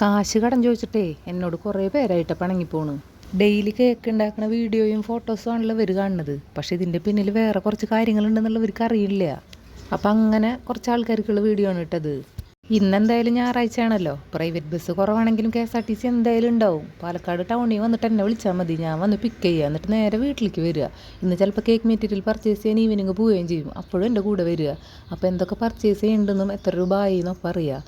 കാശ് കടം ചോദിച്ചിട്ടേ എന്നോട് കുറേ പേരായിട്ട് പിണങ്ങിപ്പോണ് ഡെയിലി കേക്ക് ഉണ്ടാക്കുന്ന വീഡിയോയും ഫോട്ടോസും ആണല്ലോ ഇവർ കാണുന്നത്. പക്ഷെ ഇതിന്റെ പിന്നിൽ വേറെ കുറച്ച് കാര്യങ്ങളുണ്ടെന്നുള്ള ഇവർക്ക് അറിയില്ല. അപ്പം അങ്ങനെ കുറച്ച് ആൾക്കാർക്കുള്ള വീഡിയോ ആണ് ഇട്ടത്. ഇന്നെന്തായാലും ഞായറാഴ്ച ആണല്ലോ. പ്രൈവറ്റ് ബസ് കുറവാണെങ്കിലും K S R T C എന്തായാലും ഉണ്ടാവും. പാലക്കാട് ടൗണിൽ വന്നിട്ട് എന്നെ വിളിച്ചാൽ മതി. ഞാൻ വന്ന് പിക്ക് ചെയ്യുക എന്നിട്ട് നേരെ വീട്ടിലേക്ക് വരിക. ഇന്ന് ചിലപ്പോൾ കേക്ക് മെറ്റീരിയൽ പർച്ചേസ് ചെയ്യാൻ ഈവനിങ് പോവുകയും ചെയ്യും. അപ്പോഴും എന്റെ കൂടെ വരിക. അപ്പോൾ എന്തൊക്കെ പർച്ചേസ് ചെയ്യുന്നുണ്ടെന്നും എത്ര രൂപ ആയി എന്നൊക്കെ അറിയാം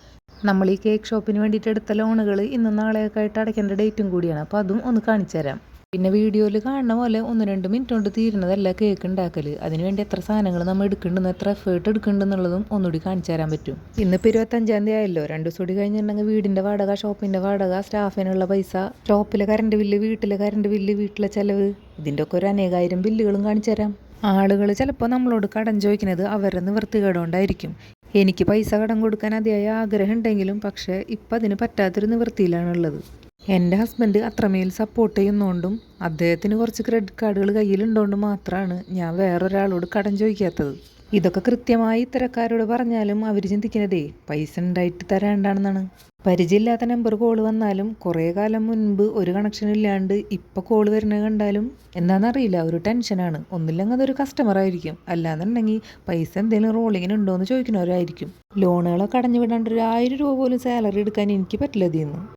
നമ്മൾ ഈ കേക്ക് ഷോപ്പിന് വേണ്ടിയിട്ട് എടുത്ത ലോണുകൾ ഇന്നും നാളെയൊക്കെ ആയിട്ട് അടയ്ക്കേണ്ട ഡേറ്റും കൂടിയാണ്. അപ്പോൾ അതും ഒന്ന് കാണിച്ചു തരാം. പിന്നെ വീഡിയോയിൽ കാണുന്ന പോലെ ഒന്ന് രണ്ട് മിനിറ്റ് കൊണ്ട് തീരുന്നതല്ല കേക്ക് ഉണ്ടാക്കൽ അതിനുവേണ്ടി എത്ര സാധനങ്ങൾ നമ്മൾ എടുക്കുന്നുണ്ടെന്ന് എത്ര എഫേർട്ട് എടുക്കുന്നുണ്ടെന്നുള്ളതും ഒന്നുകൂടി കാണിച്ചു തരാൻ പറ്റും. ഇന്നിപ്പോൾ ഇരുപത്തഞ്ചാം തീയതി ആയല്ലോ. രണ്ട് ദിവസം കഴിഞ്ഞിട്ടുണ്ടെങ്കിൽ വീടിന്റെ വാടക ഷോപ്പിന്റെ വാടക സ്റ്റാഫിനുള്ള പൈസ ഷോപ്പിലെ കറണ്ട് ബില്ല് വീട്ടിലെ കറണ്ട് ബില്ല് വീട്ടിലെ ചിലവ് ഇതിന്റെ ഒക്കെ ഒരു അനേകായിരം ബില്ലുകളും കാണിച്ചു തരാം. ആളുകൾ ചിലപ്പോൾ നമ്മളോട് കടം ചോദിക്കുന്നത് അവരുടെ നിവൃത്തികേടുകൊണ്ടായിരിക്കും എനിക്ക് പൈസ കടം കൊടുക്കാൻ അതിയായ ആഗ്രഹം ഉണ്ടെങ്കിലും പക്ഷേ ഇപ്പം അതിന് പറ്റാത്തൊരു നിവൃത്തിയിലാണുള്ളത് എന്റെ ഹസ്ബൻഡ് അത്രമേൽ സപ്പോർട്ട് ചെയ്യുന്നതുകൊണ്ടും അദ്ദേഹത്തിന് കുറച്ച് ക്രെഡിറ്റ് കാർഡുകൾ കയ്യിലുണ്ടോണ്ടും മാത്രമാണ് ഞാൻ വേറൊരാളോട് കടം ചോദിക്കാത്തത്. ഇതൊക്കെ കൃത്യമായി ഇത്തരക്കാരോട് പറഞ്ഞാലും അവർ ചിന്തിക്കുന്നതേ പൈസ ഉണ്ടായിട്ട് തരാണ്ടാണെന്നാണ്. പരിചയമില്ലാത്ത നമ്പർ കോൾ വന്നാലും കുറേ കാലം മുൻപ് ഒരു കണക്ഷൻ ഇല്ലാണ്ട് ഇപ്പോൾ കോൾ വരുന്നത് കണ്ടാലും എന്താണെന്നറിയില്ല ഒരു ടെൻഷനാണ് ഒന്നില്ലെങ്കിൽ അതൊരു കസ്റ്റമർ ആയിരിക്കും. അല്ലാന്നുണ്ടെങ്കിൽ പൈസ എന്തെങ്കിലും റോളിങ്ങിന് ഉണ്ടോ എന്ന് ചോദിക്കുന്നവരായിരിക്കും. ലോണുകളൊക്കെ അടഞ്ഞു വിടാണ്ട് ഒരു ആയിരം രൂപ പോലും സാലറി എടുക്കാൻ എനിക്ക് പറ്റില്ല ഇതിന്ന്